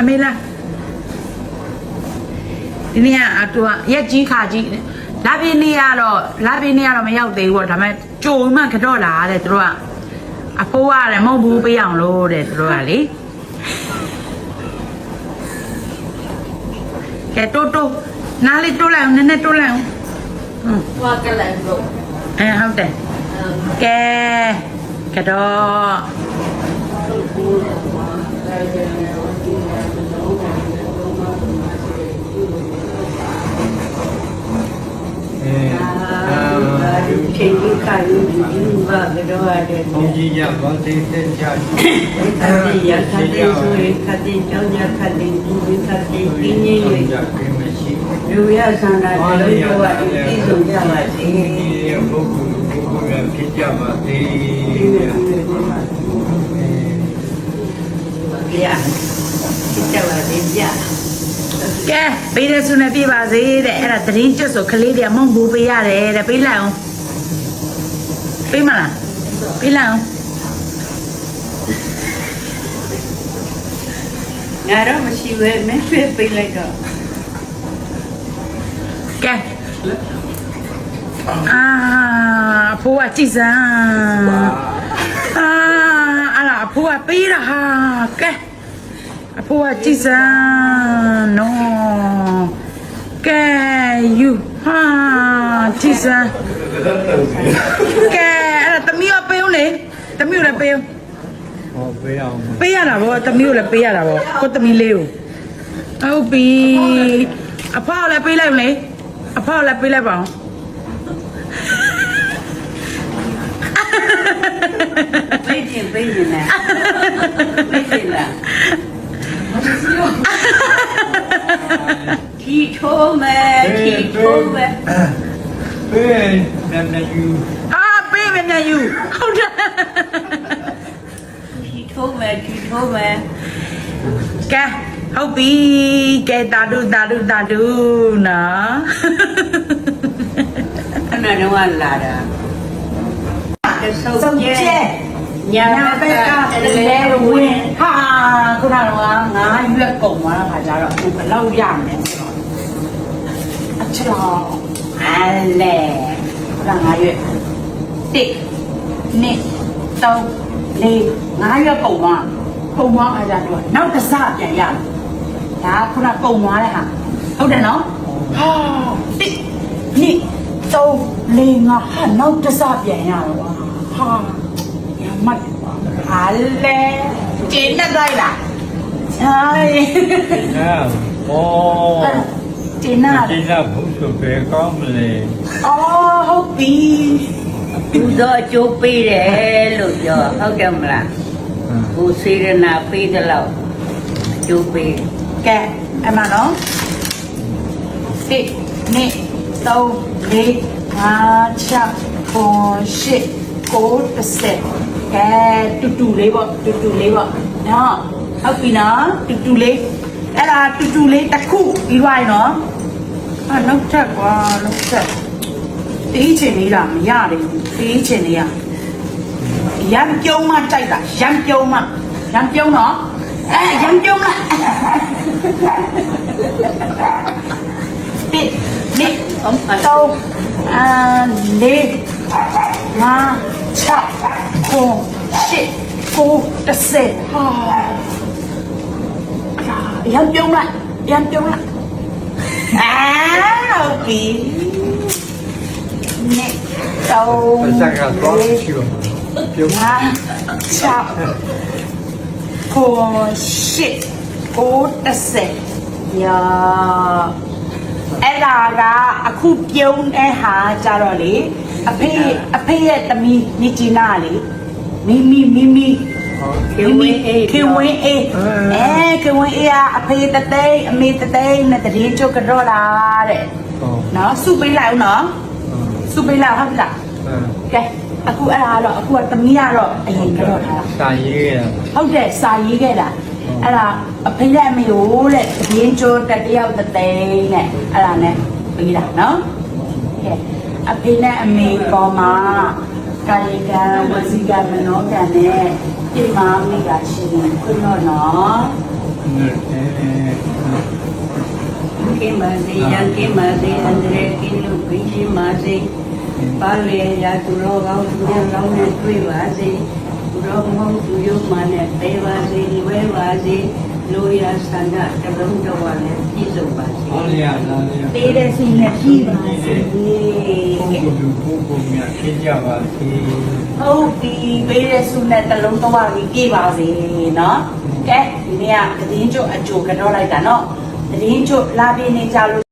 အမေလားဒီနေ့ကအတူကရက်ကြီးခါကြီးလာပြင်းနေရတော့လာပြင်းနေရတော့မရောက်သေးဘူးပေါ့ဒါပေမဲ့ကြိုမှကတော့လာတဲ့သူတို့ကအဖိုးရတယ်မဟုတ်ဘူးပေးအောင်လို့တဲ့သူတို့ကလေကဲတိုးတိုးနားလေးတိုးလိုက်အောင်နည်းနည်းတိုးလိုက်အောင်ဟွန်းသွားကလည်းလို့အဲဟုတ်တယ်ကဲကတော့ ချိန်ကြီးခါယူယူပါကတော့ရတယ်ဘုန်းကြီးရပါသေးတဲ့ကြတယ်ခတိရခတိဆိုရခတိကြောင့်ရခတိဒီခတိပြင်းနေရကြကိမရှိလူရဆန္ဒတွေတော့အပြီးဆုံးကြပါစေဘုန်းကြီးရဲ့ပုဂ္ဂိုလ်ပုဂ္ဂိုလ်ရဖြစ်ကြပါသေးဗျာကြပါစေဗျာကဲပေးတဲ့ဆုနဲ့ပြပါစေတဲ့အဲ့ဒါသတရင်ကျွတ်ဆိုကလေးတွေကမုံဘူးပေးရတယ်တဲ့ပေးလိုက်အောင် ပေးမလားပေးလိုက်အောင်ငါတော့မရှိပဲမင်းပြပေးလိုက်တော့ကဲအာအဖိုးကကြည်စမ်းအာအဲ့ဒါအဖိုးကပေးတာဟာကဲအဖိုးကကြည်စမ်းနော်ကဲယူဟာကြည်စမ်းကဲအဲ့ဒါသမီးကပေးဦးလေ သမီးကိုလည်းပေးဦးဟောပေးအောင်ပေးရတာဗောသမီးကိုလည်းပေးရတာဗောကိုသမီးလေးကိုဟုတ်ပြီအဖေကိုလည်းပေးလိုက်မလေအဖေကိုလည်းပေးလိုက်ပါအောင်ပေးခြင်းပေးခြင်းနဲ့ပေးခြင်းလားထီထိုးမယ်ထီထိုးမယ်ပေးနမ်နယူအာပေး မယ်မြန်ယူဟုတ်တယ်ထီထိုးမယ်ထီထိုးမယ်ကဲဟုတ်ပြီကဲတာဒုတာဒုတာဒုနော်ခဏတော့လာတာတဆုပ်ကျဲညာညာဘဘက်က်ကကတတလဲလဲဝဝင်းင်းဟာခုနကတော့ငါရွက်ကုန်သွားတာခါကြတော့အခုဘယ်လောက်ရမလဲဆိုတော့အချောအလဲခုနငါရွက် တစ်နှစ်သုံးလေးငါရွက်ကုန်သွားကုန်သွားခါကြတော့နောက်တစ်စပြန်ရမယ်ဒါခုနကုန်သွားတဲ့ဟာဟုတ်တယ်နော်ဟာတစ်နှစ်သုံးလေးငါဟာနောက်တစ်စပြန်ရတော့ဟာရမတ်ဟာလေကျင်းနေလိုက်လားใช่နာဟောကျင်းနာဒီနာဘုဆိုပဲကောင်းမလဲအော်ဟုတ်ပြီ သူတော့အကျိုးပေးတယ်လို့ပြောဟုတ်တယ်မလားကိုစေရနာပေးတယ်လို့အကျိုးပေးကဲအမှန်နော်တစ်နှစ်သုံးလေးငါးချပ်ပေါ်ရှစ်ကိုတစ်ဆက်ကဲတူတူလေးပေါ့တူတူလေးပေါ့နော်ဟုတ်ပြီနော်တူတူလေးအဲ့ဒါတူတူလေးတစ်ခုပြီးသွားပြီနော်အာနောက်ထပ်ကွာနောက်ထပ် တီးချင်လေးလားမရတယ်တီးချင်လေးရရံပြုံးမတိုက်တာရံပြုံးမရံပြုံးနော်အဲရံပြုံးလားတစ်နှစ်သုံးအာလေးငါးချပ်ကိုရှစ်ကိုတစ်ဆယ်ဟာရံပြုံးလားရံပြုံးလားအာဟုတ်ပြီ နှစ်သုံးပစကတော့ရှိပါပြုံးငါချပ်ကိုရှစ်ကိုတစ်ဆယ်ယာအဲ့ဒါကအခုပြုံးတဲ့ဟာကြတော့လေအဖေအဖေရဲ့တမီမြစ်ကြီးနာလေမိမိမိမိခေဝင်းအေးခေဝင်းအေးအဲခေဝင်းအေးကအဖေတသိန်းအမေတသိန်းနဲ့တရင်ကျုပ်ကတော့လာတဲ့ဟောနော်စုပေးလိုက်အောင်နော် စုပေးလိုက်ဟုတ်လားကဲအခုအဲ့ဒါကတော့အခုကတမီးကတော့အရင်ကတော့ထားတာစာရေးရဟုတ်တယ်စာရေးခဲ့တာအဲ့ဒါအဖေနဲ့အမေကိုတဲ့တရင်ကျုပ်တစ်တယောက်တသိန်းနဲ့အဲ့ဒါနဲ့ပေးတာနော်ကဲအဖေနဲ့အမေပေါ်မှာကာယကံဝစီကံမနောကံနဲ့ပြမမိကရှိရင်ခွင့်တော့နော်ကင်းပါစေရန်ကင်းပါစေအန္တရာယ်ကင်းလို့ပြီးရှင်းပါစေ ပါလေရာသူရောကောင်းသူရောကောင်းနဲ့တွေ့ပါစေသူရောမဟုတ်သူရောမှနဲ့ပဲပါစေဒီဝဲပါစေလိုရာဆန္ဒတရုံတော်ဝါနဲ့ပြည့်စုံပါစေဟုတ်ရပါလားပေးတဲ့စိတ်နဲ့ပြည့်ပါစေဘုရားဘုရားမြတ်ပြည့်ကြပါစေဟုတ်ပြီပေးတဲ့ဆုနဲ့တလုံးတော်ဝါကြီးပြည့်ပါစေနော်ကဲဒီနေ့ကသတင်းကျုပ်အကျိုးကတော့လိုက်တာနော်သတင်းကျုပ်လာပြနေကြလို့